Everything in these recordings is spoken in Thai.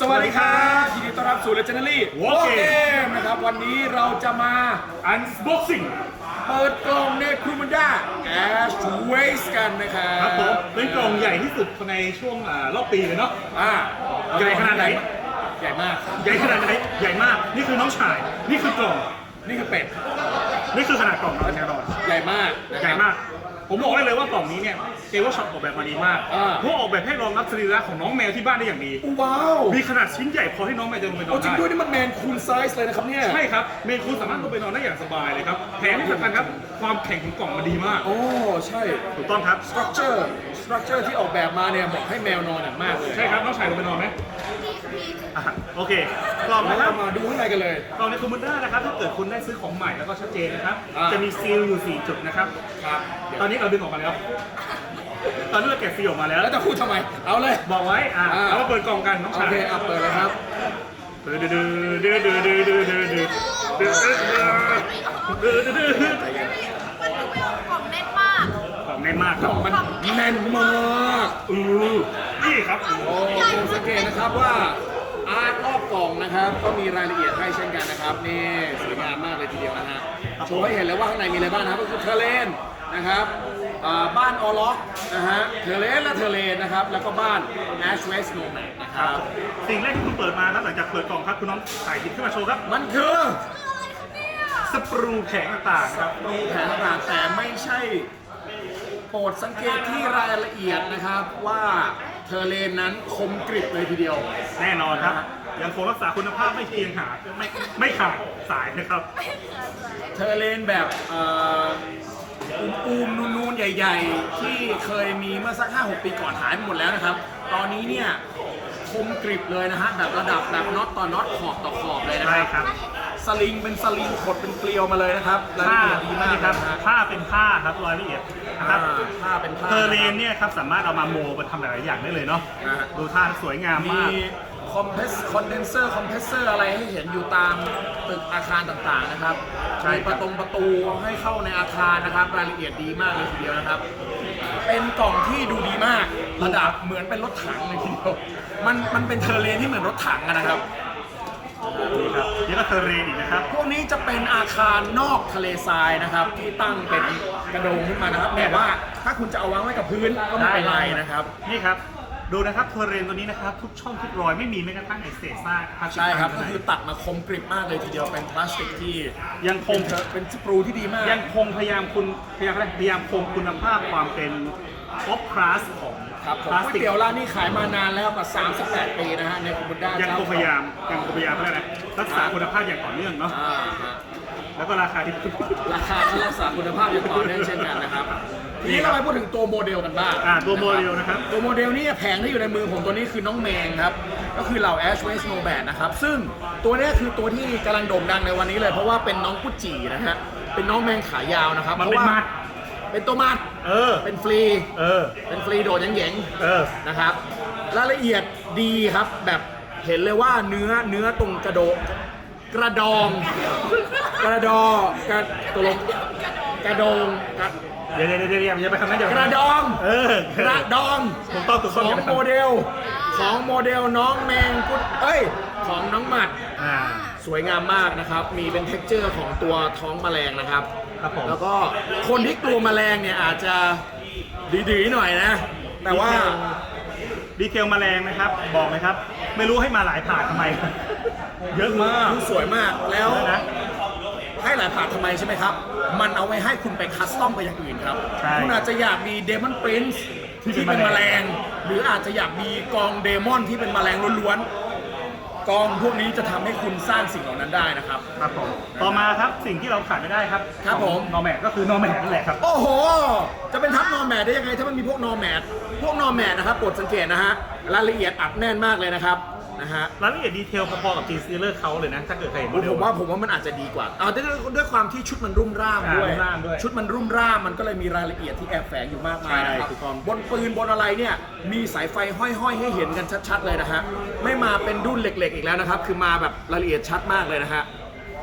สวัสดีครับยินดีต้อนรับสู่ Legendary War Game Game นะครับวันนี้เราจะมา Unboxing เปิดกล่องเนครูมันด้า Ash Waste กันนะครับครับผมเป็นกล่องใหญ่ที่สุดในช่วงอ่ารอบปีเลยเนาะอ่าใหญ่ขนาดไหน ใหญ่มาก ใหญ่ขนาดไหนใหญ่มากนี่คือน้องชาย นี่คือกล่อง นี่คือเป็ด นี่คือขนาดกล่องนะแน่นอนใหญ่มากนะครับ ใหญ่มาก ผมบอกได้เลยว่ากล่องนี้เนี่ยเกว่าช็อปออกแบบมาดีมากอ่า เพราะออกแบบให้รองรับสรีระของน้องแมวที่บ้านได้อย่างดี ว้าวมีขนาดชิ้นใหญ่พอให้น้องแมวจะลงไปนอเอานจริงได้ ด้วยนี่มันแมนคูณไซส์เลยนะครับเนี่ย ใช่ครับ เมนคูณสามารถลงไปนอนได้อย่างสบายเลยครับแถมที่สำคัญครับ ความแข็งของกล่องมันดีมาก โอ้ ใช่ ถูกต้องครับ structure structure ที่ออกแบบมาเนี่ยเหมาะให้แมวนอนอย่างมากเลยใช่ครับ น้องชายลงไปนอนไหมอะโอเค กล่องแล้วนะครับเรามาดูข้างในกันเลย กล่องในคอมมูด้านะครับ ถ้าเกิดคุณได้ซื้อของใหม่แล้วก็ชัดเจนนะครับ อ่า จะมีซีลอยู่4จุดนะครับ ครับตอนนี้เราดึงออกมาแล้ว ตอนนี้เราแกะซีลออกมาแล้วแล้วจะพูดทำไม เอาเลย บอกไว้ อะอ่า เอามาเปิดกล่องกันน้องโอชายเคเอาเปิดเลยครับดื้อดื้อดื้อดื้อดื้อดื้อดื้อดื้อดื้อดื้อดื้อดื้อดื้อดื้อมันดูเป็นของเล่นมากของแน่นมากครับมันแน่นมากอือนี่ครับโอ้ผมสังเกตนะครับว่าอาร์ตรอบ กล่องนะครับ ก็มีรายละเอียดให้เช่นกันนะครับ นี่สวยงามมากเลยทีเดียวนะฮะโชว์ให้เห็นเลยว่าข้างในมีอะไรบ้างนะครับก็คือเทเลนนะครับอ่าบ้านออล็อกนะฮะเทเลนและเทเลนนะครับ แล้วก็บ้าน Ash West Nomad นะครับ สิ่งแรกที่คุณเปิดมาครับหลังจากเปิดกล่องครับคุณน้องถ่ายหยิบขึ้นมาโชว์ครับมันคือสปรูแผงต่างๆครับรูแผนต่างๆแต่ไม่ใช่ โปรดสังเกตที่รายละเอียดนะครับว่าเทเลนนั้นคมกริบเลยทีเดียว แน่นอนครับ ยังคงรักษาคุณภาพไม่เพียงหาไม่ไม่ขาดสายนะครับ เทเลนแบบเอ่ออูมๆนูนๆ ใหญ่ๆ ที่เคยมีเมื่อสัก 5-6 ปีก่อนหายไปหมดแล้วนะครับ ตอนนี้เนี่ยคมกริบเลยนะฮะ แบบระดับแบบน็อตต่อน็อตขอบต่อขอบเลยนะใช่คครับรับสลิงเป็นสลิงขดเป็นเกลียวมาเลยนะครับรายผ้าละเอียดดีมากนี่ครับนะฮะ ผ้าเป็นผ้าครับรายละเอียดนะครับอ่าผ้าเป็นผ้าเทอร์เรนเนี่ยครับสามารถเอามาโมมาทำหลายๆอย่างได้เลยเนาะอ่า ดูท่าสวยงามมีมาก คอมเพสคอนเดนเซอร์คอมเพรสเซอร์อะไรให้เห็นอยู่ตามตึกอาคารต่างๆนะครับใช่มีคปรับ ระตงประตูให้เข้าในอาคารนะครับ รายละเอียดดีมากเลยทีเดียวนะครับ เป็นกล่องที่ดูดีมากระดับเหมือนเป็นรถถังเลยทีเดียวมันมันเป็นเทอร์เลนที่เหมือนรถถังอะนะครับ นี่ครับนี่ก็เทอร์เรนอีกนะครับ พวกนี้จะเป็นอาคารนอกทะเลทรายนะครับ ที่ตั้งเป็นกระโดงขึ้นมานะครับแต่ว่าถ้าคุณจะเอาวางไว้กับพื้นก็ไม่เป็นไรนะครับ นี่ครับ ดูนะครับเทอร์เรนตัวนี้นะครับ ทุกช่องทุกรอยไม่มีแม้กระทั่งไอเศษซากพลาสติกใช่ครับ ก็ข้างในคือตัดมาคมกริบมากเลยทีเดียวเป็นพลาสติกที่ยังคงเป็นเป็นสปรูที่ดีมาก ยังคงพยายามคุณพยายามอะไรพยายามคงคุณภาพความเป็นท็อปคลาสของครับผมพลาสก๋วยติกเตี๋ยวร้านนี้ขายมานานแล้วกว่า38 ปีนะฮะในคุบุด้ายังคงพยายามยังคงพยายามอะไรนะรักษาคุณภาพอย่างต่อเนื่องเนาะอ่าฮะแล้วก็ราคาที่ ราคาก็รักษาคุณภาพอย่างต่อเนื่องเช่นกันนะครับ ทีนี้เราไปพูดถึงตัวโมเดลกันบ้างอ่าตัวโมเดลนะครับ ตัวโมเดลนี่แผงที่อยู่ในมือผมตัวนี้คือน้องแมงครับ ก็คือเหล่า Ash w a s t n o b a t นะครับ ซึ่งตัวเนี้ยคือตัวที่กำลังโด่งดังในวันนี้เลย เพราะว่าเป็นน้องกุจจีนะฮะ เป็นน้องแมงขายาวนะครับ มันพเป็นราะว่ามัด เป็นตัวมัด เออ เป็นฟรี เออ เป็นฟรีโดดยังเหยงเออนะครับ รายละเอียดดีครับ แบบเห็นเลยว่าเนื้อเนื้อตรงกระโดกระดอง กระดอกระตกลงกระดองกระ เดี๋ยวเดี๋ยวเดี๋ยวอย่าไปทำนั้นเดี๋ยวกระดองเออกระดองถูกต้องถูกขต้ององอย่าไปทำโมเดลของโมเดลน้องแมงกุดเอ้ย ของน้องหมัด อ่า สวยงามมากนะครับ มีเป็นเท็กเจอร์ของตัวท้องแมลงนะครับ ครับผม แล้วก็คนที่กลัวแมลงเนี่ยอาจจะดีๆหน่อยนะ แต่ว่า ดีเทลแมลงนะครับ บอกเลยครับ ไม่รู้ให้มาหลายผ่านทำไม เยอะมากดูสวยมากแล้วนะ ให้หลายผ่าทำไมใช่ไหมครับ มันเอาไว้ให้คุณไปคัสตอมไปอย่างอื่นครับ ใช่คุณอาจจะอยากมีเดมอนปรินซ์ที่ที่เป็เป็นนแมแมลลง ง หรืออาจจะอยากมีกองเดมอนที่เป็นแมลงล้วนๆ กองพวกนี้จะทำให้คุณสร้างสิ่งเหล่านั้นได้นะครับ ครับผมต่อมาครับสิ่งที่เราขาดไม่ได้ครับครับผม นอแมทก็คือนอแมทนั่นแหละครับ โอ้โห จะเป็นทัพนอร์แมดได้ยังไงถ้ามันมีพวกนอร์แมดพวกนอร์แมดนะครับโปรดสังเกตนะฮะ รายละเอียดอัดแน่นมากเลยนะครับ นะฮะ รายละเอียดดีเทลพอๆกับจีซีเลอร์เขาเลยนะ ถ้าเกิดใครเห็นโมเดลผมว่าผมว่ามันอาจจะดีกว่าเอาด้วยด้วยความที่ชุดมันรุ่มร่ามอ่าด้วย รุ่มร่ามด้วยชุดมันรุ่มร่ามมันก็เลยมีรายละเอียดที่แอบแฝงอยู่มากมายนะครับ ใช่ถูกต้อง บนปืนบนอะไรเนี่ย มีสายไฟห้อยๆ ให้เห็นกันชัดๆเลยนะฮะ ไม่มาเป็นดุ้นเหล็กๆ อีกแล้วนะครับ คือมาแบบรายละเอียดชัดมากเลยนะฮะ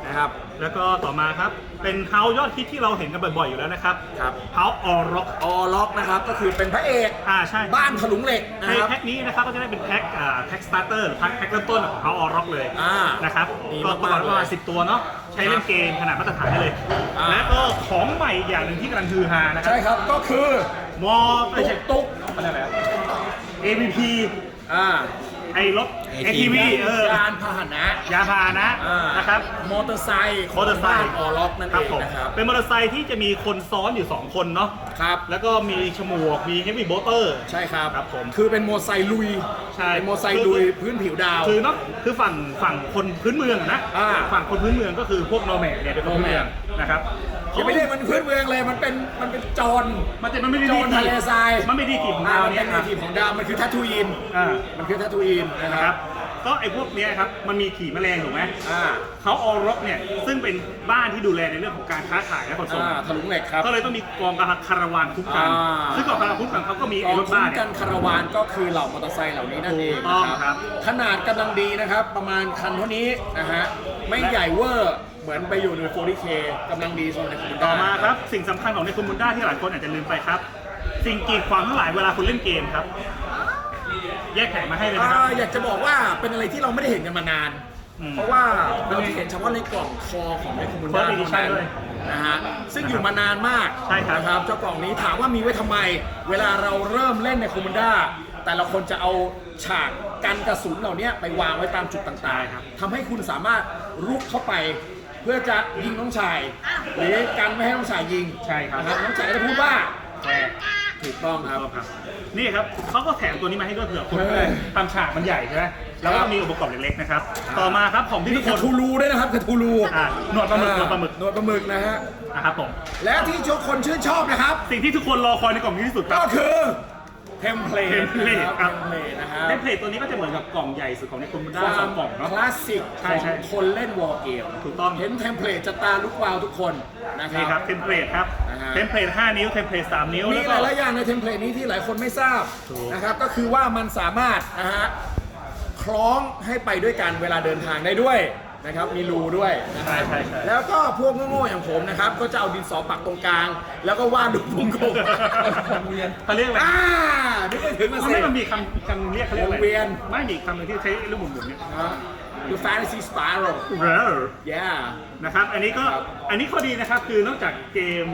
นะครับ แล้วก็ต่อมาครับ เป็นเฮายอดฮิตที่เราเห็นกันบ่อยๆอยู่แล้วนะครับครับ เฮาออร็อกออล็อกนะครับก็คือเป็นพระเอกอ่าใช่บ้านถลุงเหล็กนะในครับ แพ็คนี้นะครับก็จะได้เป็นแพ็คอ่าแพ็คสตาร์เตอร์หรือแพ็คแพ็คเริ่มต้นของเฮาออร็อกเลยอ่านะครับดีก็มากๆประมาณประมาณสิบตัวเนาะใช้เล่นเกมขนาดมาตรฐานได้เลย อ่า และก็ของใหม่อีกอย่างหนึ่งที่กำลังฮือฮานะครัใช่ครับก็คือมอไม่ตุ๊ใช่กตุ๊กอะไรนะ AVP อ่า ไอ้รถ ATV เออ ยานพาหนะยาพาหนะอ่านนะครับ มอเตอร์ไซค์ขมอเตอร์ไซค์บ้านออล็อกนั่นครัเอบงผมนะครับ เป็นมอเตอร์ไซค์ที่จะมีคนซ้อนอยู่ 2 คนเนาะ ครับ แล้วก็มีฉมวก มีเฮฟวี่โบเตอร์ ใช่ครับครับผมคือเป็นมอเตอร์ไซค์ลุยใช่ เป็นมอเตอร์ไซค์ลุยพื้นผิวดาว คือเนาะคือฝั่งฝั่งคนพื้นเมืองอะนะ อ่าฝั่งคนพื้นเมืองก็คือพวกโนแมดเนี่ยเป็นคนพื้นเมืองนะครับอ ย่าไปเรียกมันพื้นเมืองเลยมันเป็นมันเป็นโจรมันจะมันไม่ได้โจดีรทะเลทรายมันไม่ดีกีบของอ่าดาวมันเนี่เป็ยนในทีมของดาวมันคือทัตทูอินอ่า มันคือทัตทูอินนะนะคครัรับ บ ก็ไอ้พวกเนี้ยครับมันมีขี่แมลงถูกไหมอ่าเขาออร็อกเนี่ยซึ่งเป็นบ้านที่ดูแลในเรื่องของการค้าขายและขนส่ง อ่าถลุงเหล็กครับ ก็เลยต้องมีกองกำลังคาราวานคุ้มกัน อ่า ซึ่งกองกำลังคุ้มกันเขาก็มีกไอ้องรถคุ้บ้ามนกัเนี่ย นคาราวานก็คือเหล่ามอเตอร์ไซค์เหล่านี้นั่นเองถูกต้องนะครับขนาดกำลังดีนะครับ ประมาณคันเท่านี้นะฮะไม่ใหญ่เวอร์เหมือนไปอยู่ใน 40K กำลังดีสำหรับในคุณต่อมาครับ สิ่งสำคัญของในคุณมุนด้าที่หลายคนอาจจะลืมไปครับ สิ่งกีดขวางทั้งหลายเวลาคุณเล่นเกมครับ แยกแขกมาให้เลยนะครับอ่าอยากจะบอกว่าเป็นอะไรที่เราไม่ได้เห็นกันมานาน อืมเพราะว่าเราจะเห็นเฉพาะในกล่องคอของในคอมมูนด้า First edition ด้วยนะฮะซึ่งอยู่มานานมากใช่ครับ นะครับเจ้ากล่องนี้ถามว่ามีไว้ทำไม เวลาเราเริ่มเล่นในคอมมูนด้าแต่ละคนจะเอาฉากกันกระสุนเหล่านี้ไปวางไว้ตามจุดต่างๆทำให้คุณสามารถรุกเข้าไป เพื่อจะยิงน้องชาย หรือกันไม่ให้น้องชายยิงใช่ครับ นะครับน้องชายก็จะพูดว่า แชร์ ถูกต้องครับครับ นี่ครับเขาก็แถมตัวนี้มาให้ด้วยเผื่อคุณเฮ้ยทำฉากมันใหญ่ใช่ไหมแล้วคก็รับมีอุปกรณ์เล็กๆนะครับ ต่อมาครับของที่มีทุกกคระนทูลูด้วยนะครับกระทูลูอ่าหนวดปลาหมึกหนวดปลาหมึก หนวดปลาหมึกนะฮะ นะครับผม และที่ทุกคนชื่นชอบนะครับ สิ่งที่ทุกคนรอคอยในกล่องนี้ที่สุดคก็รับคือ เทมเพลต template ครับเทมเพลตนะครับเทมเพลตตัวนี้ก็จะเหมือนกับกล่องใหญ่สุดของในคุณมุนด้าควาสอมงกล่องเนาะ คลาสสิกใช่ขใช่องคนเล่นวอลเกมถูกต้อง เห็นเทมเพลตจะตาลุกวาวทุกคนนะคนี่ครัรับ บเทมเพลตครับนะฮะ เทมเพลต5นิ้ว เทมเพลต3นิ้ว มีแล้วหก็ ลายๆอย่างในเทมเพลตนี้ที่หลายคนไม่ทราบถูก นะครับก็คือว่ามันสามารถนะฮะคล้องให้ไปด้วยกันเวลาเดินทางได้ด้วย นะครับมีรูด้วยนะคใช่รับใช่ใช่ แล้วก็พวกโง่ๆอย่างผมนะครับ ก็จะเอาดินสอปักตรงกลาง แล้วก็วาดรูปวงกลมวงเวียนเขาเรียกอะไรอ่านึกไม่ถึงมาเขาสิไม่มันมีคำคำเรียกเขาเรียกอะไรวงเวียน ไม่มีอีกคำหนึงที่ใช้ลูกหมุนๆเนี่ยนะ The Fantasy Spiral เรอ yeah นะครับ อันนี้ก็ครับอันนี้ข้อดีนะครับคือนอกจากเกม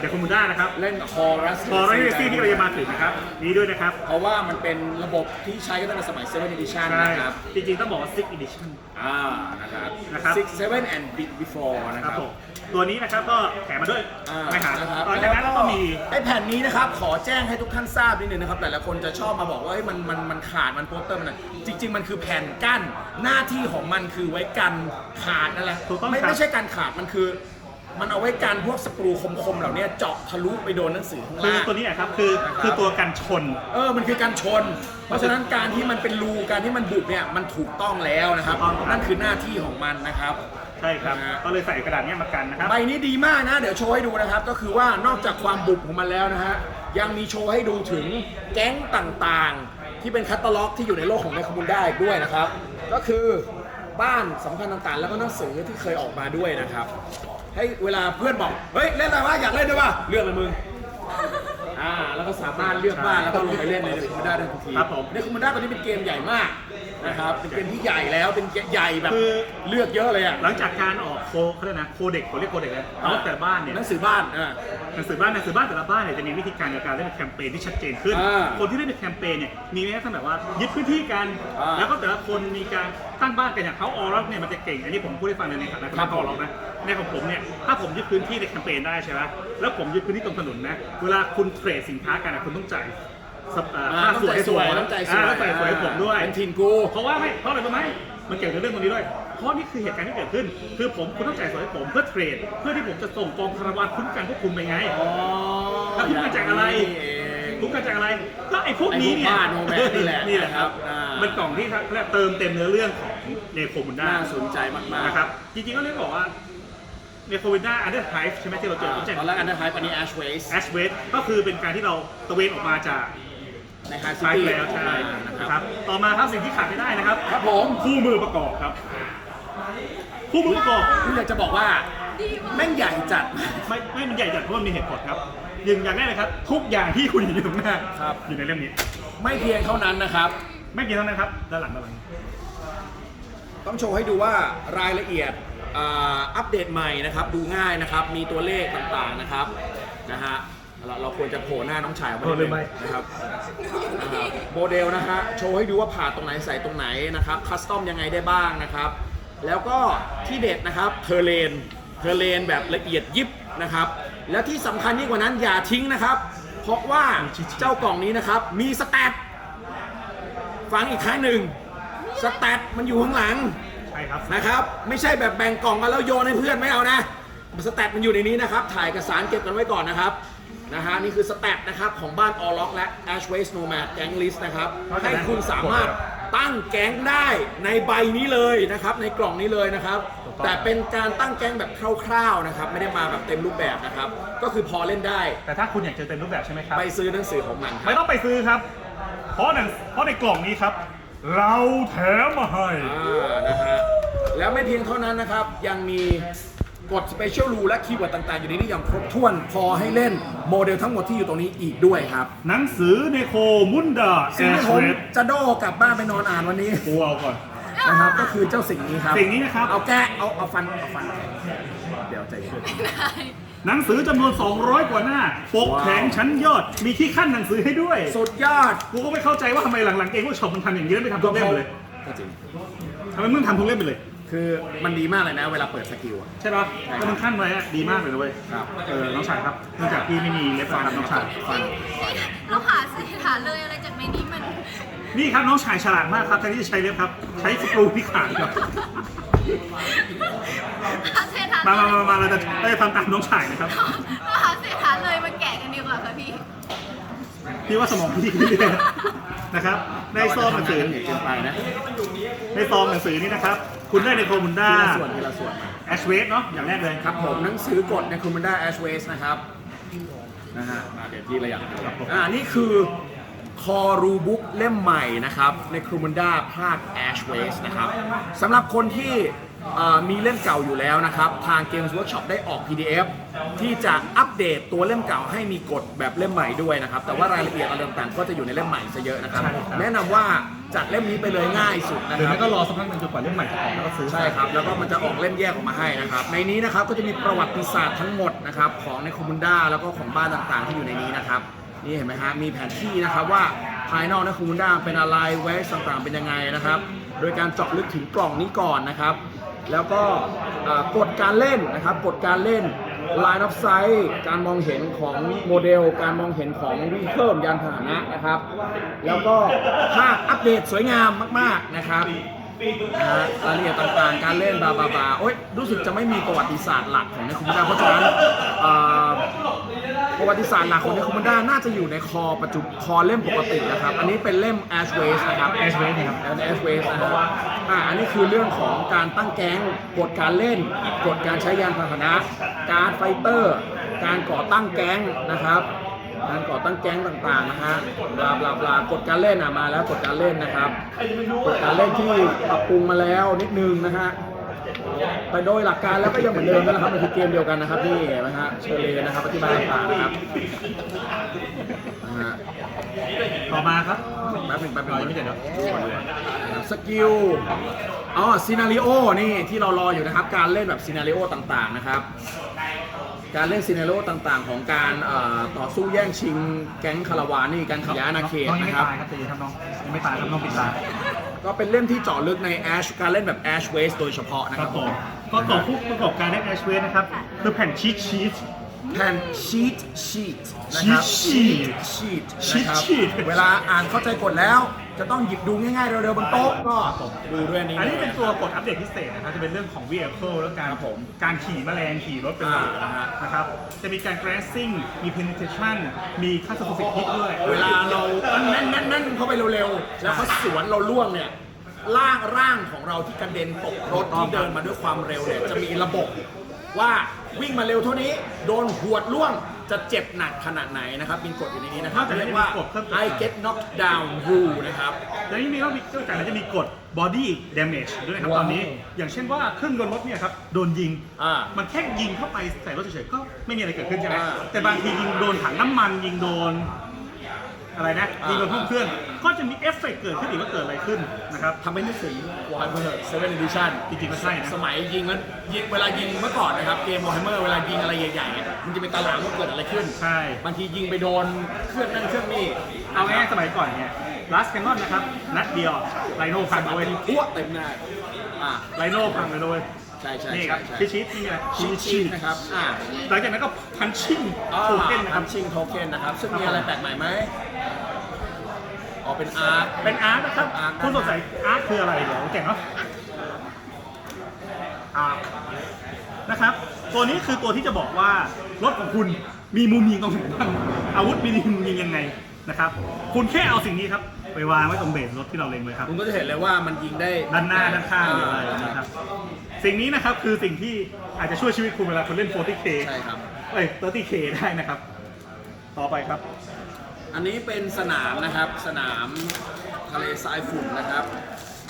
เดคอมูด้านะครับเล่น Horus พอร์เรซี่ที่เราจะมาถึงนะครับนี้ด้วยนะครับ เพราะว่ามันเป็นระบบที่ใช้กันตั้งแต่สมัย7 Edition ใช่นะครับ จริงๆ ต้องบอกว่า six edition อ่านะครับนะครับ Six Seven and Bit Before นะคครัรับบผมตัวนี้นะครับก็แถมมาด้วยอ่าไม่หานะครับตอนจากนั้นเราก็มีไอ้แผ่นนี้นะครับ ขอแจ้งให้ทุกท่านทราบนิดนึงนะครับแต่ละคนจะชอบมาบอกว่าเฮ้ยมันมันมันขาดมันโปสเตอร์มันอะจริง ๆ มันคือแผ่นกั้นหน้าที่ของมันคือไว้กันขาดนั่นแหละถูกต้องไม่ครับ ไม่ใช่การขาดมันคือ มันเอาไว้กันพวกสกรูคมๆเหล่านี้เจาะทะลุไปโดนหนังสือข้างคือล่าง ตัวนี้อะครับคือนะครับ คือตัวกันชน เออ มันคือการชน เพราะฉะนั้นการที่มันเป็นรูการที่มันบุบเนี่ยมันถูกต้องแล้วนะครับ ถูกต้องครับ นั่นคือหน้าที่ของมันนะครับ ใช่ครับ นะฮะ ก็เลยใส่กระดาษเนี้ยมากันนะครับ ใบนี้ดีมากนะ เดี๋ยวโชว์ให้ดูนะครับ ก็คือว่านอกจากความบุบของมันแล้วนะฮะ ยังมีโชว์ให้ดูถึงแก๊งต่างๆ ที่เป็นคัตตาล็อกที่อยู่ในโลกของในคอมมูนได้อีกด้วยนะครับ ก็คือ บ้านสำคัญต่างๆ แล้วก็หนังสือที่เคยออกมาด้วยนะครับ ให้เวลาเพื่อนบอก เฮ้ย เล่นอะไรวะอยากเล่นด้วยวะเลือกเลยมึงอ่าแล้วก็สามารถเลือกบ้านแล้วก็ลงไปเล่นในคอมมูนได้ได้ทันทีครับผมในคอมมูนได้ตอนนี้เป็นเกมใหญ่มาก นะครับเป็นเกมที่ใหญ่แล้วเป็นเกมใหญ่แบบคือเลือกเยอะเลยอะหลังจากการออกโคเขาเรียกนะโคเด็กเขาเรียกโคเด็กเลยเอาแต่บ้านเนี่ยหนังสือบ้านอ่าหนังสือบ้านหนังสือบ้านแต่ละบ้านเนี่ยจะมีวิธีการในการเล่นแคมเปญที่ชัดเจนขึ้นอ่าคนที่เล่นในแคมเปญเนี่ยมีแม้กระทั่งแบบว่ายึดพื้นที่กันอ่าแล้วก็แต่ละคนมีการตั้งบ้านกันอย่างเขาออรักเนี่ยมันจะเก่งอันนี้ผมพูดให้ฟังเลยในฐานะคนครับออรักนะในของผมเนี่ยถ้าผมยึดพื้นที่ในแคมเปญได้ใช่ไหมแล้วผมยึดพื้นที่ตรงถนนนะเวลาคุณเทรดสินค้ากันอะคุณต้องจ่าย สับอ่าอ่าค่าต้องสวยใจสวยต้องใจสวยอ่าต้องจ่ายสวยให้ผมด้วย เป็นทีมกู เพราะว่าไม่เพราะอะไรรู้ไหมมันเกี่ยวกับเรื่องตรงนี้ด้วย เพราะนี่คือเหตุการณ์ที่เกิดขึ้น คือผมคุณต้องจ่ายสวยให้ผมเพื่อเทรด เพื่อที่ผมจะส่งกองคาราวานคุ้มกันพวกคุณไปไง อ๋อแล้วคุณมาจากอะไรย่างนี้เอง คุ้มกันจากอะไร ก็ไอ้พวกนี้เนี่ยไอ้พวกบ้านโนแมนนี่แหละนี่แหละครับอ่ามันกล่องที่เขาเรียกเติมเต็มเนื้อเรื่องของเนโคมุนด้าน่าสนใจมากๆนะครับ จริงๆก็เรียกบอกว่าเนโคมุนด้าอันเดอร์ไฮฟ์ใช่ไหมที่เราเจออ่าที่เจ็ดตอนแรกอันดับไฮป์อันนี้แอชเวส แอชเวสก็คือเป็นการที่เราตะเวนออกมาจาก ในไฮไฮซิตี้ฟ์แล้วใช่นะนะคครัรับบต่อมาครับสิ่งที่ขาดไม่ได้นะครับ ครับผมคู่มือประกอบครับ คู่มือประกอบพี่อยากจะบอกว่าดีมากแม่งใหญ่จัด ไม่ไม่มันใหญ่จัดเพราะมันมีเหตุผลครับหนึ่งอย่างแรกเลยครับ ทุกอย่างที่คุณเห็นอยู่ตรงหน้าครับ อยู่ในเล่มนี้ ไม่เพียงเท่านั้นนะครับ ไม่เกี่ยวเท่านั้นครับด้านหลังด้านหลัง ต้องโชว์ให้ดูว่ารายละเอียดอ่าอัปเดตใหม่นะครับ ดูง่ายนะครับ มีตัวเลขต่างๆนะครับนะฮะ เราเราควรจะโผล่หน้าน้องชายออกมาโผล่เลยไหมนะครับนะครับโมเดลนะฮะโชว์ให้ดูว่าผ่าตรงไหนใส่ตรงไหนนะครับคัสตอมยังไงได้บ้างนะครับ แล้วก็ที่เด็ดนะครับเทอร์เลนเทอร์เลนแบบละเอียดยิบนะครับ และที่สำคัญยิ่งกว่านั้นอย่าทิ้งนะครับ เพราะว่าเจ้ากล่องนี้นะครับมีสแตทฟังอีกครั้งหนึ่งสแตทมันอยู่ข้างหลัง ใช่ครับ นะครับไม่ใช่แบบแบ่งกล่องกันแล้วโยนให้เพื่อนไม่เอานะสแตทมันอยู่ในนี้นะครับ ถ่ายเอกสารเก็บกันไว้ก่อนนะครับ นะฮะนี่คือสแตทนะครับของบ้านออล็อกและ Ashway Nomad Gang List นะครับเพราะฉะนั้นให้คุณสามารถตั้งแก๊งได้ในใบนี้เลยนะครับ ในกล่องนี้เลยนะครับถูกต้องแต่เป็นการตั้งแก๊งแบบคร่าวๆนะครับ ไม่ได้มาแบบเต็มรูปแบบนะครับ ก็คือพอเล่นได้ แต่ถ้าคุณอยากเจอเต็มรูปแบบใช่ไหมครับ ไปซื้อหนังสือของมันครัไม่บต้องไปซื้อครับ เพราะหนังเพราะในกล่องนี้ครับ เราแถมมาให้อ่านะฮะแล้วไม่เพียงเท่านั้นนะครับยังมี กฎสเปเชียลรูและคีย์เวิร์ดต่าง ๆ อยู่ในนี้อย่างครบถ้วนพอให้เล่นโมเดลทั้งหมดที่อยู่ตรงนี้อีกด้วยครับหนังสือเนโคมุนดาแอสิ่งที่ชผมเรดจะโดกลับบ้านไปนอนอ่านวันนี้กูเอาก่อน นะครับก็คือเจ้าสิ่งนี้ครับสิ่งนี้นะครับ เอาแกะเอาเอาฟันเอาฟันแกะเดี๋ยวใจขึ้นหนังสือจำนวน 200 กว่าหน้า ปกว้าว แข็งชั้นยอด มีที่ขั้นหนังสือให้ด้วย สุดยอดกูก็ไม่เข้าใจว่าทำไมหลังๆเองว่าช็อปมันทำอย่างนี้แล้วไม่ทำทุกเล่มเลยก็จริง ทำไมมึงทำทุกเล่มไปเลย คือมันดีมากเลยนะ เวลาเปิดสกิลอะ ใช่ปะก็มึงขั้นไว้อะดีมากเลยนะเว้ยครับเออน้องชายครับเนื่องจากพี่ไม่มีเล็บฟันครับน้องชายฟันเราหาสิหาเลยอะไรจากในนี้มัน นี่ครับน้องชายฉลาดมากครับแทนที่จะใช้เล็บครับ ใช้สกรูที่ขาดครับหาเศษหามาเลมายมามาเราจะได้ทำตามน้องชายนะครับ เราหาเศษหาเลยมาแกะกันดีกว่าค่ะพี่ พี่ว่าสมองพี่ขึ้นเรื่อยๆนะครับ ในซองหนังสือเหนื่อยเกินไปนะ ในซองหนังสือนี้นะครับ คุณได้ในโคมุนด้าทีละส่วนทีละส่วนแอชเวสเนาะอย่างแรกเลยครับผมหนังสือกฎใน Commander Ashways นะครับนะฮะมาเดี๋ยวที่ระยะครับผมอ่านี่คือคอรูบุ๊กเล่มใหม่นะครับ ใน Commander ภาค Ashways นะครับสำหรับคนที่เอ่อ มีเล่มเก่าอยู่แล้วนะครับ ทาง Games Workshop ได้ออก PDF ที่จะอัปเดตตัวเล่มเก่าให้มีกฎแบบเล่มใหม่ด้วยนะครับ แต่ว่ารายละเอียดอะไรต่างๆก็จะอยู่ในเล่มใหม่ซะเยอะนะครับใช่ครับแนะนำว่าจัดเล่มนี้ไปเลยง่ายสุดนะหรือครัไม่บก็รอสักพักหนึ่งจนกว่าเล่มใหม่จะออกแล้วก็ซื้อใช่ครับ แล้วก็มันจะออกเล่มแยกออกมาให้นะครับ ในนี้นะครับก็จะมีประวัติศาสตร์ทั้งหมดนะครับของในคอมมูนด้าแล้วก็ของบ้านต่างๆที่อยู่ในนี้นะครับ นี่เห็นไหมฮะมีแผนที่นะครับว่าภายนอกในคอมมูนด้าเป็นอะไรเวสต่างๆเป็นยังไงนะครับ โดยการเจาะลึกถึงกล่องนี้ก่อนนะครับ แล้วก็กฎการเล่นนะครับกฎการเล่น line of sight การมองเห็นของโมเดล การมองเห็นของวิเคิลยานพาหนะนะครับ แล้วก็ภาพอัปเดตสวยงามมาก ๆนะครับนะฮะรายละเอียดต่างๆ การเล่นบาบาบาโอ๊ยรู้สึกจะไม่มีประวัติศาสตร์หลักของในคุณพิวเตอร์เพราะฉะนั้น ประวัติศาสตร์หลักของในคอมพิวเตอร์น่าจะอยู่ในคอปัจจุคอเล่มปกตินะครับ อันนี้เป็นเล่ม Ashways นะครับ Ashways นะครับ Ashways นะครับอ่าอันนี้คือเรื่องของการตั้งแก๊งกฎการเล่นกฎการใช้ยานพาหนะ การไฟเตอร์ การก่อตั้งแก๊งนะครับการก่อตั้งแก๊งต่างๆนะฮะบลาบลาบลากฎการเล่นอะมาแล้วกฎการเล่นนะครับกฎการเล่นที่ปรับปรุงมาแล้วนิดนึงนะฮะ แต่โดยหลักการแล้วก็ยังเหมือนเดิมนะครับมันคือเกมเดียวกันนะครับนี่เห็นไหมฮะเชอร์เลนะครับอธิบายต่างๆนะครับนะฮะต่อมาครับแป๊บหนึงแป๊บหนึงรอยังไม่เสร็จเหรอสกิลอ๋อซีนารีโอนี่ที่เรารออยู่นะครับ การเล่นแบบซีนารีโอต่างๆนะครับ การเล่นซีนารีโอต่างๆ ของการเอ่อต่อสู้แย่งชิงแก๊งคาราวานนี่การขยายอาณาเขตน้องยังนะไม่ครับตายครับแต่ยังทำน้องยังไม่ตายครับน้องปิดตา ก็เป็นเล่มที่เจาะลึกในแอชการเล่นแบบแอชเวสโดยเฉพาะนะคครัรับบผมก็ต่อผู้ประกอบการได้แอชเวสนะครับคือแผ่นชีทชีท แผ่นชีตชีตนะครับ Cheat sheet Cheat นะครับ sheet เวลาอ่านเข้าใจกฎแล้ว จะต้องหยิบดูง่ายๆเร็วๆบนโต๊ะก็ดูด้วยอันนี้อันนี้ลยเป็นตัวกดอัปเดตพิเศษนะครับจะเป็นเรื่องของ vehicle แล้วการครับผมการขี่แมลงขี่รถเป็นหลักอ่านะฮะนะครับจะมีการ grassing มี penetration มี catastrophic hit ด้วยเวลาเราแน่นแน่นแน่นเข้าไปเร็วๆ แล้วเขาสวนเราล่วงเนี่ยร่างร่างของเราที่กระเด็นตกรถที่เดินมาด้วยความเร็วเนี่ยจะมีระบบว่าวิ่งมาเร็วเท่านี้ โดนหวดล่วง จะเจ็บหนักขนาดไหนนะครับมีกฎอยู่ในนี้นะครับนอกจากนี้เรียกว่ามีกฎเพิ่มเติม I get knocked down rule นะครับ แล้วยังมีว่ามีนอกจากนั้นจะมีกฎ body damage ด้วยนะครับว้าวตอนนี้ อย่างเช่นว่าเครื่องยนต์รถเนี่ยครับโดนยิง อ่ามันแค่ยิงเข้าไปใส่รถเฉยๆก็ไม่มีอะไรเกิดขึ้นใช่ไหมอ่า แต่บางทียิงโดนถังน้ำมันยิงโดน อะไรนะอ่ายิยิงโดนห้องเครื่อง ก็จะมีเอฟเฟกต์เกิดขึ้นอีกว่าเกิดอะไรขึ้นนะครับทำให้นึกถึง Warhammer 7 Edition จริงๆก็ใช่นะ สมัยยิงมันยิงเวลายิงเมื่อก่อนนะครับ เกม Warhammer เวลายิงอะไรใหญ่ๆเนี่ยมันจะเป็นตารางว่าเกิดอะไรขึ้นใช่ บางทียิงไปโดนเครื่องนั่นเครื่องนี้เอาง่ายๆสมัยก่อนเนี่ย last cannon นะครับ นัดเดียวไลโน่พังเลยพวกเต็มหน้าอ่าไลโน่พังเลยด้วย ใช่ใช่นี่คใช่รับใช่ชิชินี่ไงชีทชีทนะครับอ่าหลังจากนั้นก็พันชิ่งโทเค็นนะครับ ทำชิงโทเค็นนะครับซึ่งมีอะไรแปลกใหม่ไหมอ๋อเป็นอาร์ต เป็นอาร์ตนะครับอาร์ต คุณสงสัยอาร์ตคืออะไรเดี๋ยวเก่งเนาะอาร์ตนะครับ ตัวนี้คือตัวที่จะบอกว่ารถของคุณมีมุมยิงตรงไหนบ้างอาวุธมีมุมยิงยังไงนะครับ คุณแค่เอาสิ่งนี้ครับ ไปวางไว้ตรงเบสรถที่เราเล็งไว้ครับ คุณก็จะเห็นเลยว่ามันยิงได้ด้านหน้าด้านข้างหรืออะไรนะครับ สิ่งนี้นะครับคือสิ่งที่อาจจะช่วยชีวิตคุณเวลาคุณเล่น 40K ใช่ครับ เอ้ย 30K ได้นะครับ ต่อไปครับ อันนี้เป็นสนามนะครับ สนามทะเลทรายฝุ่นนะครับ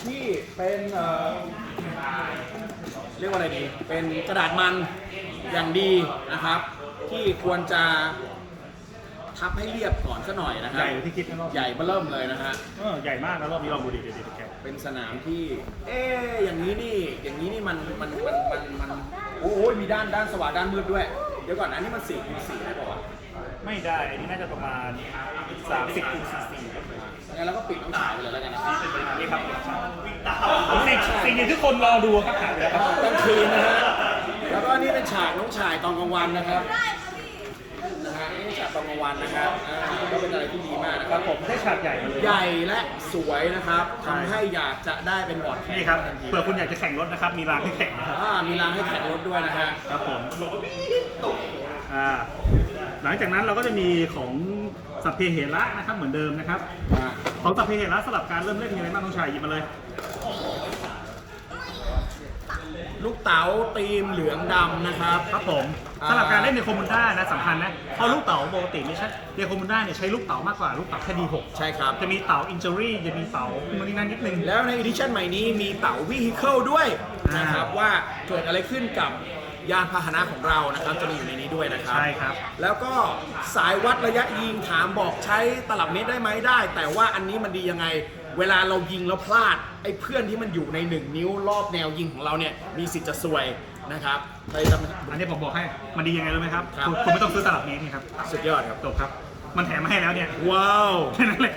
ที่เป็นเอ่อเรียกว่าอะไรดี เป็นกระดาษมันอย่างดีนะครับ ที่ควรจะ ทับให้เรียบก่อนสักหน่อยนะคใหรับญ่กว่าที่คิดนะรอบใหญ่เบ้อเริ่มเลยนะฮะ เออใหญ่มากนะรอบนี้ลองดูดิเดี๋ยวเดี๋ยวแกเป็นสนามที่ เอ๊ะอย่างนี้นี่ อย่างนี้นี่มัน มัน มัน มัน มัน โอ้โหมีด้าน ด้านสว่างด้านมืดด้วย เดี๋ยวก่อนนะอันนี้มันสี่คูณสี่ได้ป่าวะไม่ได้อันนี้น่าจะประมาณ30คูณ44งั้นเราก็ปิดน้องฉายไปเลยแล้วกันนะนี่ครับสิ่งสิ่งที่ทุกคนรอดูครับหายไปแล้วครับ กลางคืนนะฮะ แล้วก็นี่เป็นฉากน้องชายตอนกลางวันนะครับ ได้ค่ะพี่ นะฮะนี่ฉาก ตอนกลางวันนะครับอ่าก็เป็นอะไรที่ดีมากนะคครัรับบผมได้ฉากใหญ่มาเลย ใหญ่และสวยนะครับใช่ทำให้อยากจะได้เป็นบอร์ดแข่งนี่ครับทันทีเผื่อคุณอยากจะแข่งรถนะครับ มีรางให้แข่งนะครับอ่ามีรางให้แข่งรถด้วยนะฮะครับผมอ่าหลังจากนั้นเราก็จะมีของสัพเพเหระนะครับเหมือนเดิมนะครับ อ่าของสัพเพเหระสลับการเริ่มเล่นมีอะไรบ้างน้องชายหยิบมาเลย ลูกเต๋าตีมเหลืองดำนะครับ ครับผมอ่าสำหรับการเล่นในโคมุนด้านะสำคัญนะเพราะลูกเต๋าปกติไม่ใช่ในโคมุนด้าเนี่ยใช้ลูกเต๋ามากกว่าลูกเต๋าแค่ดีหกใช่ครับ จะมีเต๋าอินเจอรี่จะมีเต๋ามันนี่นั่นนิดนึง แล้วในอีดิชั่นใหม่นี้มีเต๋าวิฮิเคิลด้วยอ่านนะครับว่าเกิดอะไรขึ้นกับยานพาหนะของเรานะครับจะมีอยู่ในนี้ด้วยนะครับใช่ครับ แล้วก็สายวัดระยะยิงถามบอกใช้ตลับเมตรได้ไหมได้ แต่ว่าอันนี้มันดียังไง เวลาเรายิงแล้วพลาดไอ้เพื่อนที่มันอยู่ใน1นิ้วรอบแนวยิงของเราเนี่ยมีสิทธิ์จะซวยนะครับไปทำอันนี้ผมบอกให้มันดียังไงรู้ไหมครับครับ ณคุณไม่ต้องซื้อตลับเมตรนี่ครับสุดยอดครับ จบครับ มันแถมมาให้แล้วเนี่ยว้าว แค่นั้นเลย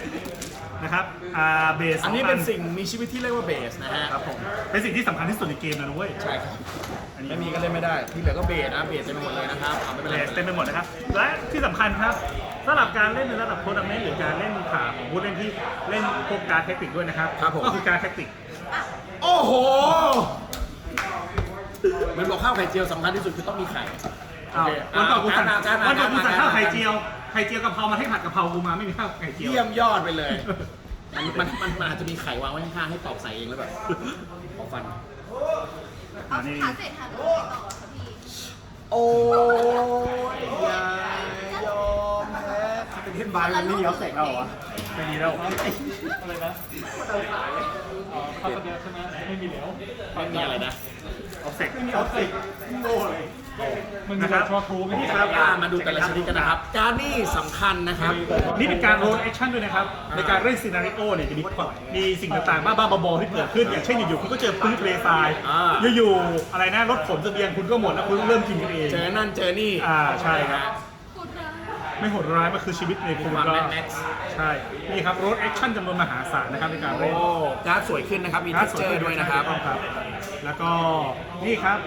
นะครับอ่าเบสอันนี้เป็นสิ่งมีชีวิตที่เรียกว่าเบสนะฮะครับผมเป็นสิ่งที่สำคัญที่สุดในเกมนะนุ้ยใช่ครับอันนี้ไม่มีก็เล่นไม่ได้ที่เหลือก็เบสนะเบสเต็มไปหมดเลยนะครับเอาไม่เป็นเบไรสเต็มไปหมดนะครับและที่สำคัญครับ สำหรับการเล่นในระดับโคดาเมนหรือการเล่นขาของผู้เล่นที่เล่นพวกการดแท็กติกด้วยนะครับครับผม ก็คือการดแท็กติกโอ้โหมันบอกข้าวไข่เจียวสำคัญที่สุดคือต้องมีไข่อ้าวโอเควันก่อนกูสั่งอะการมาวันก่อนกูสั่งการมาข้าวไข่เจียวไข่เจียวกะเพรามาให้ผัดกะเพรากูมาไม่มีข้าวไข่เจียว เยี่ยมยอดไปเลย มันมันมันมันอาจจะมีไข่วางไว้ข้างๆให้ตอกใส่เองแล้วแบบขอฟัน เอาอันนี้หาเศษหาเลยต่อค่ะพี่ โอ้ยอย่ายอมแพ้เป็นเทนบาร์มันไม่มีออฟเศษเราเหรอ ไม่มีแล้วไม่มีอะไรนะออฟเซ็กไม่มีออฟเซ็กโง่เลยนะครับนี่ครับอ่ามาดูแต่ละชนิดกันนะครับ การนี่สำคัญนะครับ นี่เป็นการโรลแอคชั่นด้วยนะครับ ในการเล่นซีนาริโอเนี่ยจะมีมีสิ่งต่างๆ บ้าๆบอๆที่เกิดขึ้น อย่างเช่นอยู่ๆคุณก็เจอพื้นทะเลทรายอ่าอยู่ๆอะไรนะรถขนเสบียงคุณก็หมดแล้วคุณต้องเริ่มกินกันเอง เจอนั่นเจอนี่ อ่าใช่ครับพูดร้าย ไม่โหดร้ายมันคือชีวิตในคุความก็แมนแม็กซ์ใช่นี่ครับรถแอคชั่นจำนวนมหาศาลนะครับในการโอ้เล่นการ์ดสวยขึ้นนะครับ มีเท็กการ์ดสเจอร์ด้วยนะครับ ถูกต้องครับ แล้วก็นี่ครับ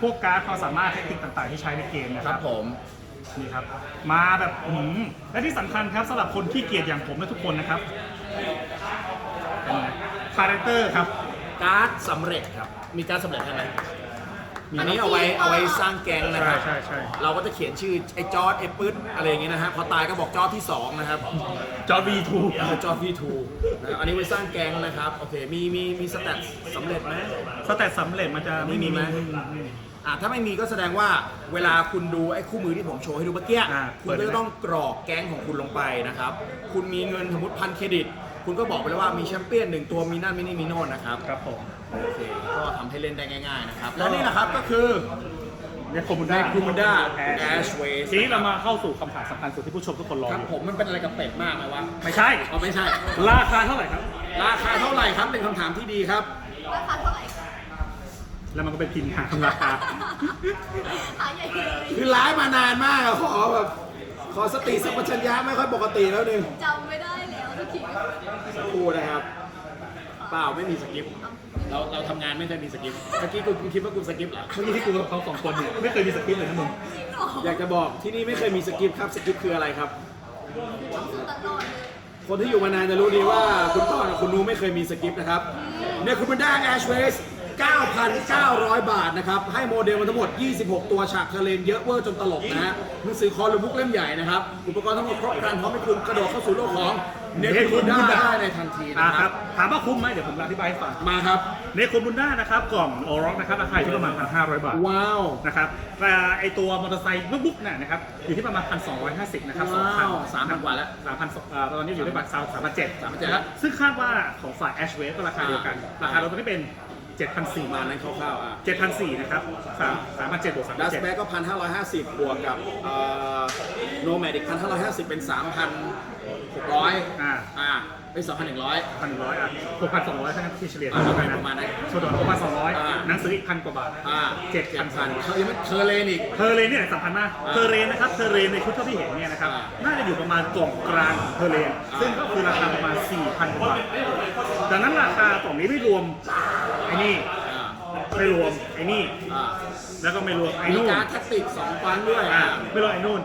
พวกการ์ดความสามารถเทคนิคต่างๆ ที่ใช้ในเกมนะคครัรับบผม นี่ครับ มาแบบหืมและที่สำคัญครับสำหรับคนที่เกียจอย่างผมและทุกคนนะครับคาแรคเตอร์ครับ การ์ดสำเร็จครับ มีการ์ดสำเร็จใช่ไหมมี อันนี้เอาไว้เอาไว้สร้างแก๊งนะคใช่รับ ใช่ใช่เราก็จะเขียนชื่อไอ้จอร์ดไอ้ปื๊ดอะไรอย่างงี้นะฮะพอตายก็บอกจอร์ดที่2นะครับ จอร์วีทูเออจอร์ดที่ทูนะครับอันนี้ไว้สร้างแก๊งนะครับ โอเค มีมีมีสแตทสำเร็จไหม สแตทสำเร็จมันจะไม่มีไหม ไม่มี อะถ้าไม่มีก็แสดงว่าเวลาคุณดูไอ้คู่มือที่ผมโชว์ให้ดูเมื่อกี้อ่าคุณเปิดก็เลยนะจะต้องกรอกแก๊งของคุณลงไปนะครับ คุณมีเงินสมมติพันเครดิต คุณก็บอกไปแล้วว่ามีแชมเปี้ยนหนึ่งตัวมีนั่นมินี่มีโน่นนะครับ ครับผม โอเคก็ทำให้เล่นได้ง่ายๆนะครับ และนี่นะครับก็คือเนี่ยโคมุนด้า Necromunda Ashways ทีนี้เรามาเข้าสู่คำถามสำคัญสุดที่ผู้ชมทุกคนรอครับอยู่ ผมมันเป็นอะไรกับเป็ดมากไหมวะไม่ใช่เอาไม่ใช่ ราคาเท่าไหร่ครับ ราคาเท่าไหร่ครับเป็นคำถามที่ดีครับ ราคาเท่าไหร่แล้วมันก็เป็นพิมพ์หาราคา หาใหญ่เลยคือไลฟ์มานานมากอะขอแบบขอสติสัมปชัญญะไม่ค่อยปกติแล้วหนึงจำไม่ได้แล้วทุกทีสักครู่นะครับ เปล่าไม่มีสคริปต์เราเราทำงานไม่เคยมีสคริปต์เมื่อกี้กูกูคิดว่ากูสคริปต์เหรอ เมื่อกี้ที่กูกับเขาสองคนเนี่ยไม่เคยมีสคริปต์เลยนะมึงจริงเหรออยากจะบอกที่นี่ไม่เคยมีสคริปต์ครับสคริปต์คืออะไรครับคือตลอดเลยคนที่อยู่มานานจะรู้ดีว่าคุณต้อนกับคุณนูไม่เคยมีสคริปต์นะครับเนี่ยคุณเป็นด้าแอชเวส9,900 บาทนะครับ ให้โมเดลมาทั้งหมด 26 ตัวฉากเทเลนเยอะเวอร์จนตลกนะฮะหนังสือคอลูบุ๊กเล่มใหญ่นะครับ อุปกรณ์ทั้งหมดครบครันพร้อมให้คุณกระโดดเข้าสู่โลกของ เนคุณด้าได้ในทันทีอ่านะคครัรับบ ถามว่าคุ้มไหมเดี๋ยวผมอธิบายให้ฟังมาครับในโคมุนด้านะครับกล่องโอร็อกนะครับราคาอยู่ที่ประมาณ 1,500 บาท ว้าว นะครับแต่ไอตัวมอเตอร์ไซค์บุ๊กๆเนี่ยนะครับอยู่ที่ประมาณ 1,250 นะครับสองคันว้าว3,000กว่าแล้ว3,000เอ่อตอนนี้อยู่ที่ประมาณ3,700 3,700นะครับซึ่งคาดว่าของฝ่ายแอชเวสก็ราคาเดียวกัน ราคารถตัวนี้เป็น 7,400มาบาทนั้นคร่าวๆอะ7,400นะครับ3 3,700บวกดัสแบ็ก3,700ก็พันห้าร้อยห้าสิบบวกกับโนแมดอีกพันห้าร้อยห้าสิบเป็นสามพันหกร้อยอ่า อ่า เป็นสองพันหนึ่งร้อย1,100อะ6,200ถ้างั้นที่เฉลี่ยอ่าเท่ากันนะประมาณนั้นส่วนตัวอ่า6,200หนังสืออีกพันกว่าบาทอ่าเจ็ดพันพันเขายังไม่เทอร์เลนอีก เทอร์เรนเนี่ยสำคัญมากอ่าเทอร์เรนนะครับเทอร์เรนในชุดเท่าที่เห็นเนี่ยนะครับ อ่าน่าจะอยู่ประมาณกล่องกลางเทอร์เรน อ่า ซึ่งก็คือราคาประมาณ4,000กว่าบาทดังนั้นราคากล่องนี้ไม่รวมไอ้นี่อ่าไม่รวมไอ้นี่ อ่าแล้วก็ไม่รวมไอ้มีนู่น การดแท็กติกสองฟันด้วยอ่าอ่าไม่รวมไอ้นู่น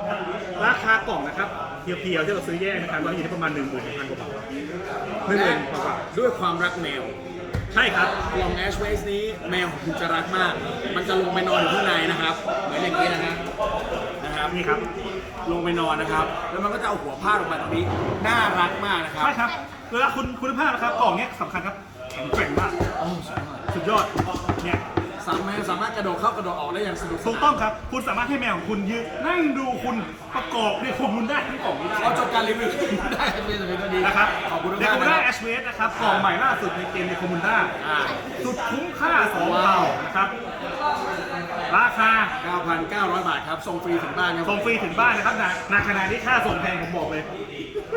ราคากล่องนะครับ เพียวๆที่เราซื้อแยกนะครับเราอยู่ที่ประมาณ1 1 0 0 0กว่าบาทหนึ่งหและมื่นกว่าบาทด้วยความรักแมวใช่ครับกล่องแอชเวสนี้แมวของคุณจะรักมาก มันจะลงไปนอนอยู่ข้างในนะครับ เหมือนอย่างนี้นะฮะนะครับนี่ครับ ลงไปนอนนะครับ แล้วมันก็จะเอาหัวพาดออกมาตรงนี้ น่ารักมากนะครับ ใช่ครับเวลาคุณคุณภาพนะครับกล่องเนี้ยสำคัญครับแข็งแกร่งมากโอ้สุดยอดสุดยอดเนี่ย สามแมวสามารถกระโดดเข้ากระโดดออกได้อย่างสนุกสถูกนานต้องครับ คุณสามารถให้แมวของคุณยืนนั่งดูคุณประกอบในโคมุนได้ทั้งกล่องนี้ได้เขาจบการรีวิวได้เป็นสิ่งที่ดีนะครับขอบคุณในมากโคมุนนะด้าคแอรับชเวสนะครับกล่องใหม่ล่าสุดในเกมในโคมุนด้าอ่า สุดคุ้มค่าสองเท่านะครับ ราคา 9,900 บาทครับส่งฟรีถึงบ้านครับ ส่งฟรีถึงบ้านนะครับหนักหนักขนาดนี้ค่าส่งแพงผมบอกเลย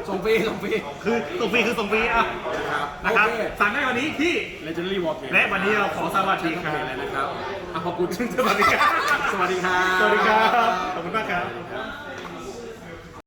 ส่งฟรีส่งฟรี คือส่งฟรีคือส่งฟรีอะนะครับนะครับ โอเค สั่งได้วันนี้ที่ Legendary Wargame และวันนี้เราขอสวัสดีคครัรับบเลยนะครับอะขอบคุณ สวัสดีครับ สวัสดีครับ สวัสดีครับ ขอบคุณมากครับครับ